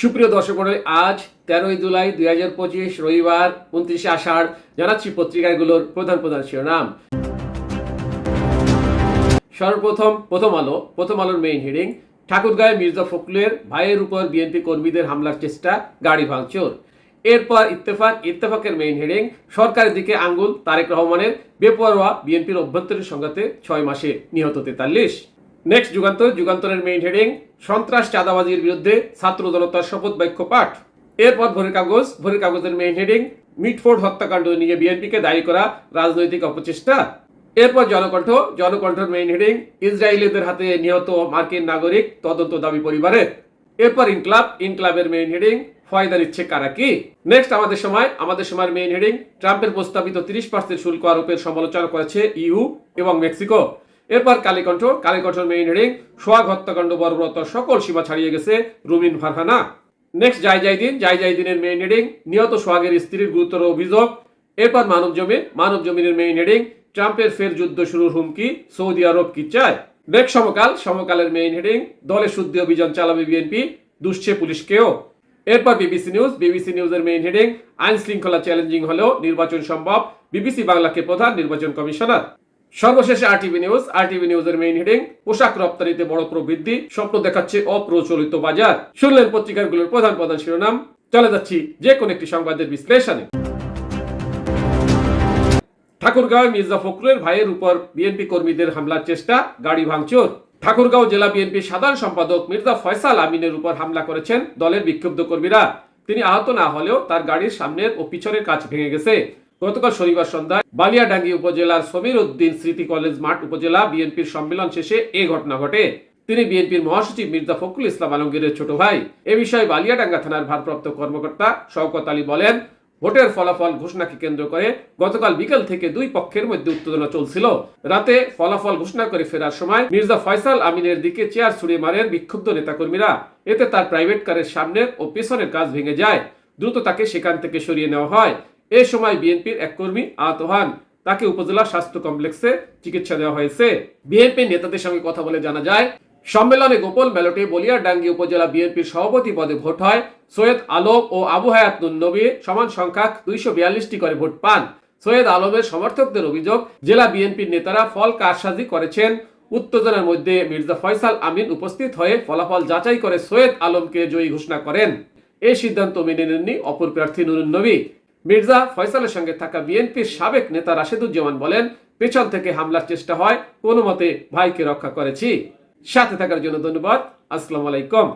সুপ্রিয় দর্শক মণ্ডলী, আজ তেরোই জুলাই দুই হাজার পঁচিশ রবিবার উনত্রিশে আষাঢ় জানাচ্ছি পত্রিকাগুলোর প্রধান প্রধান শিরোনাম। সর্বপ্রথম প্রথম আলো প্রথম আলোর মেইন হেডিং ঠাকুরগাঁয়ে মির্জা ফখরুলের ভাইয়ের উপর বিএনপি কর্মীদের হামলার চেষ্টা গাড়ি ভাঙচুর। এরপর ইত্তেফাক ইত্তেফাকের মেইন হেডিং সরকারের দিকে আঙ্গুল তারেক রহমানের বেপরোয়া বিএনপির অভ্যন্তরীণ সংঘাতে ছয় মাসে নিহত তেতাল্লিশ। নেক্সট যুগান্তর যুগান্তরের মেইন হেডিং সন্ত্রাস চাঁদাবাজির বিরুদ্ধে ছাত্র জনতার শপথ বাক্য পাঠ। এরপর ভোরের কাগজ, ভোরের কাগজের মেইন হেডিং মিটফোর্ড হত্যাকাণ্ড নিয়ে বিএনপিকে দায়ী করা রাজনৈতিক অপচেষ্টা। এরপর জনকণ্ঠ, জনকণ্ঠের মেইন হেডিং ইসরায়েলিদের হাতে নিহত মার্কিন নাগরিক তদন্ত দাবি পরিবারের এরপর ইনক্লাব, ইনক্লাবের মেইন হেডিং ফয়দা নিচ্ছে কারা কি? নেক্সট আমাদের সময় আমাদের সময়ের মেইন হেডিং ট্রাম্পের প্রস্তাবিত তিরিশ পার্সেন্ট শুল্ক আরোপের সমালোচনা করেছে ইউ এবং মেক্সিকো। এরপর কালীকণ্ঠ, কালীকণ্ঠের মেইন হেডিং সোয়াগ হত্যাকাণ্ড বর্বরত সকল সীমা ছাড়িয়ে গেছে রুমিন ফারহানা। নেক্সট যাই দিন যাই দিনের মেইন হেডিং নিহত সোহাগের স্ত্রীর গুরুতর অভিযোগ। এরপর মানব জমিন, মানব জমিনের মেইন হেডিং ট্রাম্পের ফের যুদ্ধ শুরুর হুমকি, সৌদি আরব কি চায়? নেক্সট সমকাল, সমকালের মেইন হেডিং দলে শুদ্ধি অভিযান চালাবে বিএনপি, দুষছে পুলিশকেও এরপর বিবিসি নিউজ বিবিসি নিউজের মেইন হেডিং আইন শৃঙ্খলা চ্যালেঞ্জিং হলেও নির্বাচন সম্ভব বিবিসি বাংলাকে প্রধান নির্বাচন কমিশনার। সর্বশেষে আরটিভি নিউজ আরটিভি নিউজের মেইন হেডিং পোশাক রপ্তানিতে বড় প্রবৃদ্ধি স্বপ্ন দেখাচ্ছে অপ্রচলিত বাজার। শুনলেন পত্রিকাগুলোর প্রধান প্রধান শিরোনাম। চলে যাচ্ছি যে কোনো একটি সংবাদের বিশ্লেষণে। ঠাকুরগাঁও মির্জা ফখরুলের ভাইয়ের উপর বিএনপি কর্মীদের হামলার চেষ্টা, গাড়ি ভাঙচুর। ঠাকুরগাঁও জেলা বিএনপির সাধারণ সম্পাদক মির্জা ফয়সাল আমিনের উপর হামলা করেছেন দলের বিক্ষুব্ধ কর্মীরা। তিনি আহত না হলেও তার গাড়ির সামনের ও পিছনের কাজ ভেঙে গেছে। গতকাল শনিবার সন্ধ্যায় বালিয়াডাঙ্গি উপজেলার সমীর উদ্দিন স্মৃতি কলেজ মাঠ উপজেলা বিএনপির সম্মেলন শেষে এ ঘটনা ঘটে। তিনি বিএনপির মহাসচিব মির্জা ফখরুল ইসলাম আলমগীরের ছোট ভাই। এ বিষয়ে বালিয়াডাঙ্গা থানার ভারপ্রাপ্ত কর্মকর্তা শওকত আলী বলেন, ভোটের ফলাফল ঘোষণাকে কেন্দ্র করে গতকাল বিকেল থেকে দুই পক্ষের মধ্যে উত্তেজনা চলছিল। রাতে ফলাফল ঘোষণা করে ফেরার সময় মির্জা ফয়সাল আমিনের দিকে চেয়ার ছুড়ে মারেন বিক্ষুব্ধ নেতাকর্মীরা। এতে তার প্রাইভেট কারের সামনের ও পেছনের কাজ ভেঙে যায়। দ্রুত তাকে সেখান থেকে সরিয়ে নেওয়া হয়। এ সময় বিএনপির এক কর্মী আহত হন। তাকে উপজেলা স্বাস্থ্য কমপ্লেক্সে চিকিৎসা দেওয়া হয়েছে। বিএনপির নেতাদের সঙ্গে কথা বলে জানা যায়, সম্মেলনে গোপন ব্যালটে বলিয়ারডাঙ্গি উপজেলা বিএনপির সভাপতি পদে ভোট হয় সৈয়দ আলম ও আবু হায়াত নবী। সমান সংখ্যক দুইশো বিয়াল্লিশটি করে ভোট পান। সৈয়দ আলমের সমর্থকদের অভিযোগ, জেলা বিএনপির নেতারা ফল কারসাজি করেছেন। উত্তেজনার মধ্যে মির্জা ফয়সাল আমিন উপস্থিত হয়ে ফলাফল যাচাই করে সৈয়দ আলমকে জয়ী ঘোষণা করেন। এই সিদ্ধান্ত মেনে নেননি অপর প্রার্থী নুরুন নবী। মির্জা ফয়সালের সঙ্গে থাকা বিএনপির সাবেক নেতা রাশেদুজ্জামান বলেন, পেছন থেকে হামলার চেষ্টা হয়, কোনো মতে ভাইকে রক্ষা করেছি। সাথে থাকার জন্য ধন্যবাদ। আসসালাম আলাইকুম।